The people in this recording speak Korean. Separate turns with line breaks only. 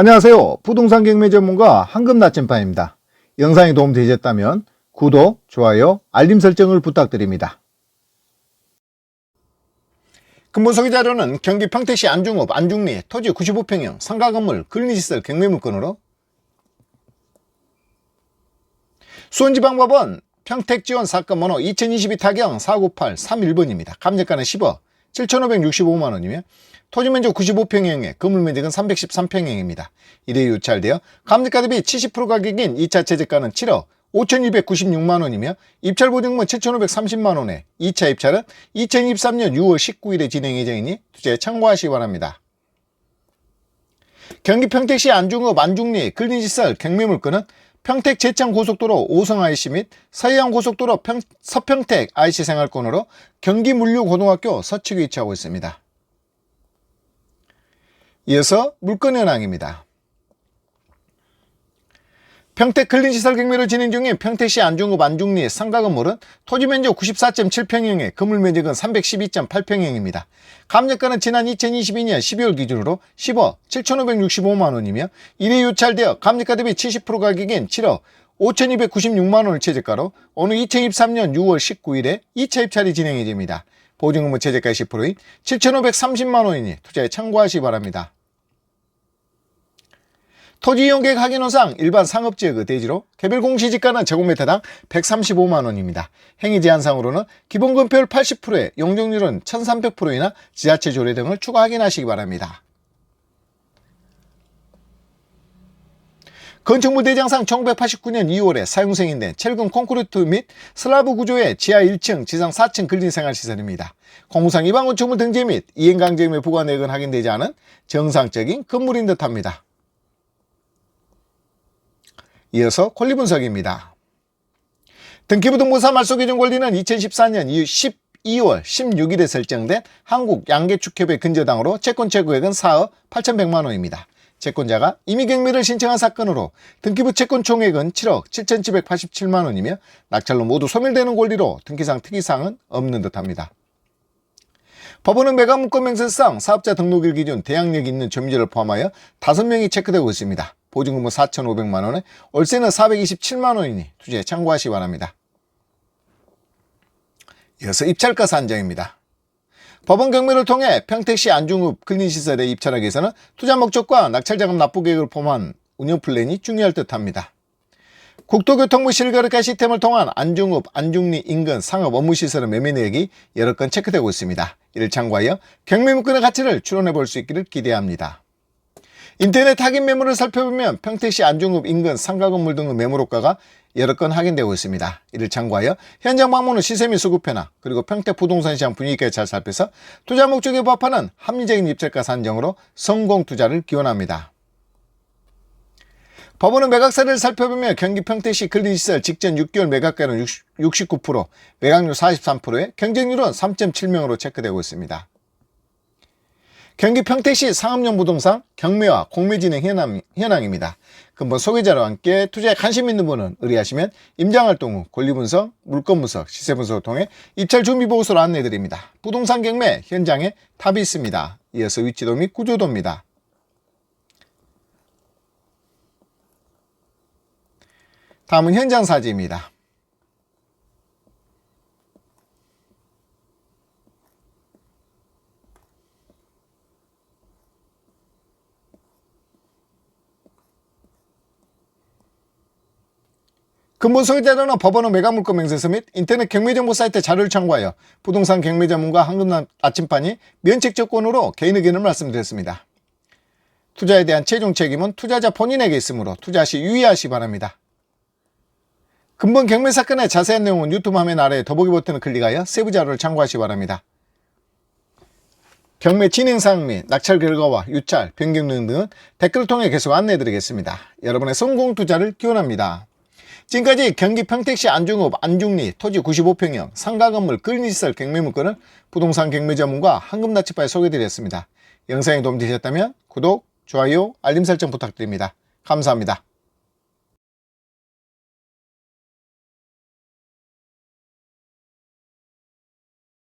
안녕하세요. 부동산 경매 전문가 황금 나침반입니다. 영상이 도움되셨다면 구독, 좋아요, 알림 설정을 부탁드립니다. 근본소개 자료는 경기 평택시 안중읍 안중리 토지 95평형 상가 건물 근린시설 경매 물건으로 수원지방법원 평택지원 사건 번호 2022 타경 498 31번입니다. 감정가는 10억 7,565만 원이며 토지 면적 95평형에 건물 면적은 313평형입니다. 1회 유찰되어 감정가 대비 70% 가격인 2차 최저가는 7억 5,296만 원이며 입찰 보증금은 7,530만 원에 2차 입찰은 2023년 6월 19일에 진행 예정이니 투자에 참고하시기 바랍니다. 경기 평택시 안중읍 안중리 근린시설 경매물건은 평택 제창 고속도로 오성 IC 및 서해안 고속도로 평- 서평택 IC 생활권으로 경기 물류고등학교 서측에 위치하고 있습니다. 이어서 물건 현황입니다. 평택 근린시설 경매로 진행 중인 평택시 안중읍 안중리 상가 건물은 토지 면적 94.7평형에 건물 면적은 312.8평형입니다. 감정가는 지난 2022년 12월 기준으로 10억 7,565만원이며 1회 유찰되어 감정가 대비 70% 가격인 7억 5,296만원을 최저가로 오늘 2023년 6월 19일에 2차 입찰이 진행이 됩니다. 보증금은 최저가 10%인 7,530만원이니 투자에 참고하시기 바랍니다. 토지 이용 계획 확인호상 일반 상업지역의 대지로 개별 공시지가는 제곱미터당 135만원입니다. 행위 제한상으로는 기본 건폐율 80%에 용적률은 1300%이나 지자체 조례 등을 추가 확인하시기 바랍니다. 건축물 대장상 1989년 2월에 사용 승인된 철근 콘크리트 및 슬라브 구조의 지하 1층, 지상 4층 근린생활시설입니다. 공무상 이방 건축물 등재 및 이행강제금의 부과 내역은 확인되지 않은 정상적인 건물인 듯합니다. 이어서 권리 분석입니다. 등기부등본사 말소기준 권리는 2014년 12월 16일에 설정된 한국 양계축협의 근저당으로 채권 채구액은 4억 8,100만 원입니다. 채권자가 임의경매를 신청한 사건으로 등기부 채권 총액은 7억 7,787만 원이며 낙찰로 모두 소멸되는 권리로 등기상 특이사항은 없는 듯합니다. 법원은 매각 문건 명세상 사업자 등록일 기준 대항력이 있는 점유자를 포함하여 5명이 체크되고 있습니다. 보증금은 4,500만 원에 월세는 427만 원이니 투자에 참고하시기 바랍니다. 이어서 입찰가 산정입니다. 법원 경매를 통해 평택시 안중읍 근린시설에 입찰하기 위해서는 투자 목적과 낙찰자금 납부 계획을 포함한 운영 플랜이 중요할 듯합니다. 국토교통부 실거래가 시스템을 통한 안중읍, 안중리 인근 상업 업무시설의 매매 내역이 여러 건 체크되고 있습니다. 이를 참고하여 경매 물건의 가치를 추론해 볼 수 있기를 기대합니다. 인터넷 확인 매물을 살펴보면 평택시 안중읍 인근 상가 건물 등의 매물 호가가 여러 건 확인되고 있습니다. 이를 참고하여 현장 방문 후 시세 및 수급 변화 그리고 평택 부동산 시장 분위기까지 잘 살펴서 투자 목적에 부합하는 합리적인 입찰가 산정으로 성공 투자를 기원합니다. 법원은 매각사를 살펴보며 경기 평택시 근린시설 직전 6개월 매각가율은 69%, 매각률 43%에 경쟁률은 3.7명으로 체크되고 있습니다. 경기 평택시 상업용 부동산 경매와 공매 진행 현황, 현황 입니다. 근본 소개자와 함께 투자에 관심 있는 분은 의뢰하시면 임장활동 후 권리분석, 물건분석, 시세분석을 통해 입찰 준비 보고서를 안내드립니다. 부동산 경매 현장에 탑이 있습니다. 이어서 위치도 및 구조도입니다. 다음은 현장 사진입니다. 근본 소개자료는 법원의 매각물건 명세서 및 인터넷 경매정보 사이트 자료를 참고하여 부동산 경매 전문가 황금 아침판이 면책조건으로 개인 의견을 말씀드렸습니다. 투자에 대한 최종 책임은 투자자 본인에게 있으므로 투자 시 유의하시기 바랍니다. 근본 경매 사건의 자세한 내용은 유튜브 화면 아래 더보기 버튼을 클릭하여 세부 자료를 참고하시기 바랍니다. 경매 진행 사항 및 낙찰 결과와 유찰, 변경 내용 등은 댓글을 통해 계속 안내해 드리겠습니다. 여러분의 성공 투자를 기원합니다. 지금까지 경기 평택시 안중읍 안중리 토지 95평형 상가 건물 근린시설 경매 물건을 부동산 경매 전문가 황금나치파에 소개드렸습니다. 영상이 도움되셨다면 구독, 좋아요, 알림 설정 부탁드립니다. 감사합니다.